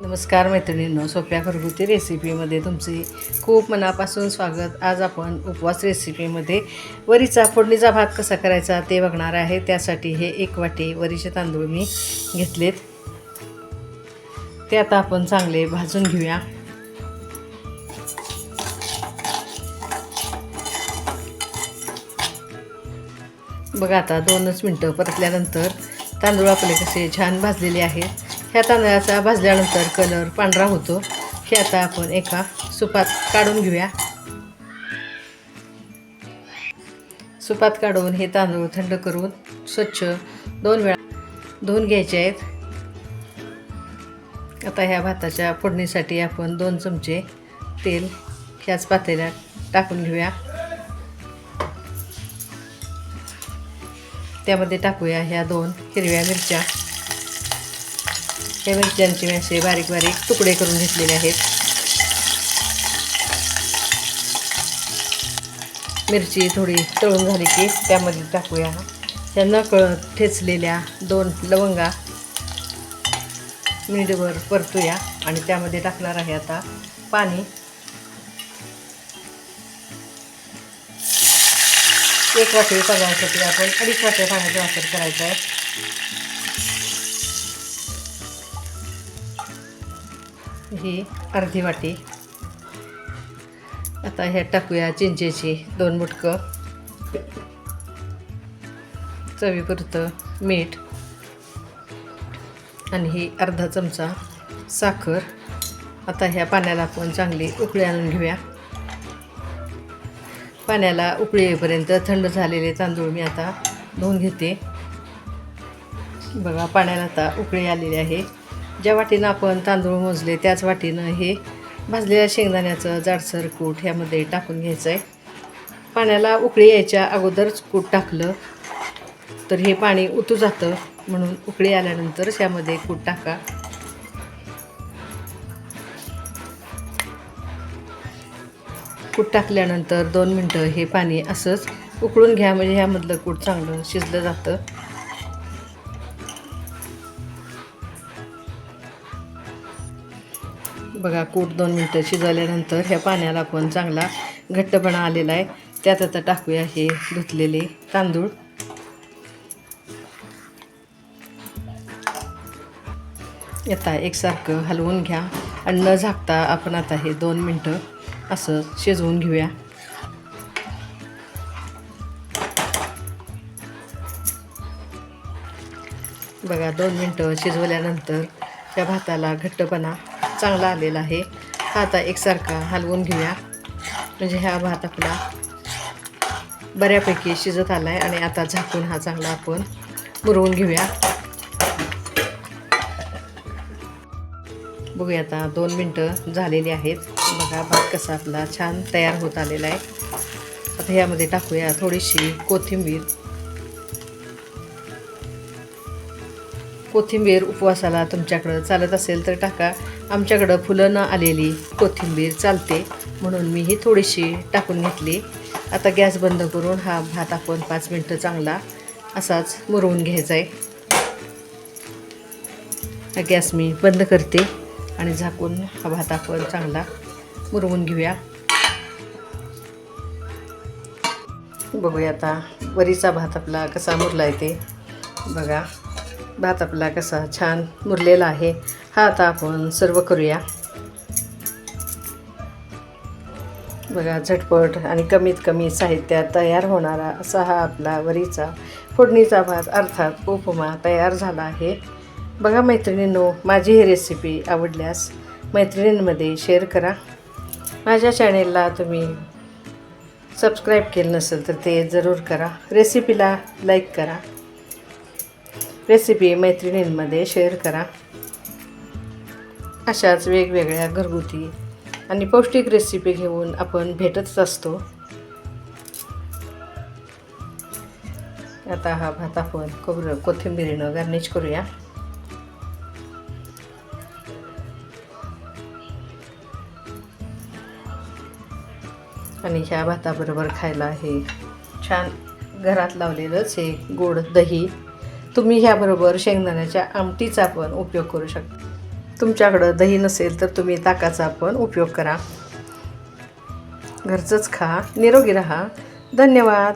नमस्कार मैत्रिणींनो सोप्या घरगुती रेसिपीमध्ये तुमचे खूप मनापासून स्वागत. आज आपण उपवास रेसिपीमध्ये वरीचा फोडणीचा भात कसा करायचा ते बघणार आहे. त्यासाठी हे एक वाटी वरीचे तांदूळ मी घेतलेत. ते आता आपण चांगले भाजून घेऊया. बघा आता दोनच मिनटं परतल्यानंतर तांदूळ आपले कसे छान भाजलेले आहेत. ह्या तांदळाचा भाजल्यानंतर कलर पांढरा होतो. हे आता आपण एका सुपात काढून घेऊया. सुपात काढून हे तांदूळ थंड करून स्वच्छ दोन वेळा धुवून घ्यायचे आहेत. आता ह्या भाताच्या फोडणीसाठी आपण दोन चमचे तेल ह्याच पातेल्यात टाकून घेऊया. त्यामध्ये टाकूया ह्या दोन हिरव्या मिरच्या. या मिरच्यांचे मी असे बारीक बारीक तुकडे करून घेतलेले आहेत. मिरची थोडी तळून झाली की त्यामध्ये टाकूया. त्या नकळत ठेचलेल्या दोन लवंगा मीठभर परतूया आणि त्यामध्ये टाकणार आहे आता पाणी. एक वाटी तांदळासाठी आपण अडीच वाट्या पाण्याचा वापर करायचा आहे. ही अर्धी वाटी. आता ह्यात टाकूया चिंचेची दोन मुटकं. चवीपुरतं मीठ. आणि ही अर्धा चमचा साखर. आता ह्या पाण्याला आपण चांगली उकळी आणून घेऊया. पाण्याला उकळी येईपर्यंत थंड झालेले तांदूळ मी आता धुवून घेते. बघा पाण्याला आता उकळी आलेली आहे. ज्या वाटीनं आपण तांदूळ मोजले त्याच वाटीनं हे भाजलेल्या शेंगदाण्याचं जाडसर कूट ह्यामध्ये टाकून घ्यायचं आहे. पाण्याला उकळी यायच्या अगोदरच कूट टाकलं तर हे पाणी उतू जातं. म्हणून उकळी आल्यानंतर ह्यामध्ये कूट टाका. कूट टाकल्यानंतर दोन मिनटं हे पाणी असंच उकळून घ्या म्हणजे ह्यामधलं कूट चांगलं शिजलं जातं. बघा कूट दोन मिनटं शिजवल्यानंतर ह्या पाण्याला पण चांगला घट्टपणा आलेला आहे. त्यात आता टाकूया हे धुतलेले तांदूळ. आता एकसारखं हलवून घ्या आणि न झाकता आपण आता हे दोन मिनटं असं शिजवून घेऊया. बघा दोन मिनटं शिजवल्यानंतर त्या भाताला घट्टपणा चांगला आलेला आहे. हा आता एकसारखा हलवून घेऊया. म्हणजे हा भात आपला बऱ्यापैकी शिजत आला आहे आणि आता झाकून हा चांगला आपण मुरवून घेऊया. बघूया आता दोन मिनटं झालेली आहेत. बघा भात कसा आपला छान तयार होत आलेला आहे. आता ह्यामध्ये टाकूया थोडीशी कोथिंबीर. कोथिंबीर उपवासाला तुमच्याकडं चालत असेल तर टाका. आमच्याकडं फुलं न आलेली कोथिंबीर चालते म्हणून मी ही थोडीशी टाकून घेतली. आता गॅस बंद करून हा भात आपण पाच मिनटं चांगला असाच मुरवून घ्यायचा आहे हा गॅस मी बंद करते आणि झाकून हा भात आपण चांगला मुरवून घेऊया. बघूया आता वरीचा भात आपला कसा मुरला आहे ते. बघा. भात आपला कसा छान मुरलेला आहे हा आता आपण सर्व करूया. बघा झटपट आणि कमीत कमी साहित्यात तयार होणारा असा हा आपला वरीचा फोडणीचा भात अर्थात उपमा तयार झाला आहे. बघा मैत्रिणींनो माझी ही रेसिपी आवडल्यास मैत्रिणींमध्ये शेअर करा. माझ्या चॅनेलला तुम्ही सबस्क्राईब केलं नसेल तर ते जरूर करा. रेसिपीला लाईक करा. रेसिपी मैत्रिणींमध्ये शेअर करा. अशाच वेगवेगळ्या घरगुती आणि पौष्टिक रेसिपी घेऊन आपण भेटतच असतो. आता हा भात आपण कोबर कोथिंबिरीनं गार्निश करूया. आणि ह्या भाताबरोबर खायला हे छान घरात लावलेलंच हे गोड दही. तुम्ही ह्याबरोबर शेंगदाण्याच्या आमटीचा पण उपयोग करू शकता. तुमच्याकडं दही नसेल तर तुम्ही ताकाचा पण उपयोग करा. घरचंच खा निरोगी राहा. धन्यवाद.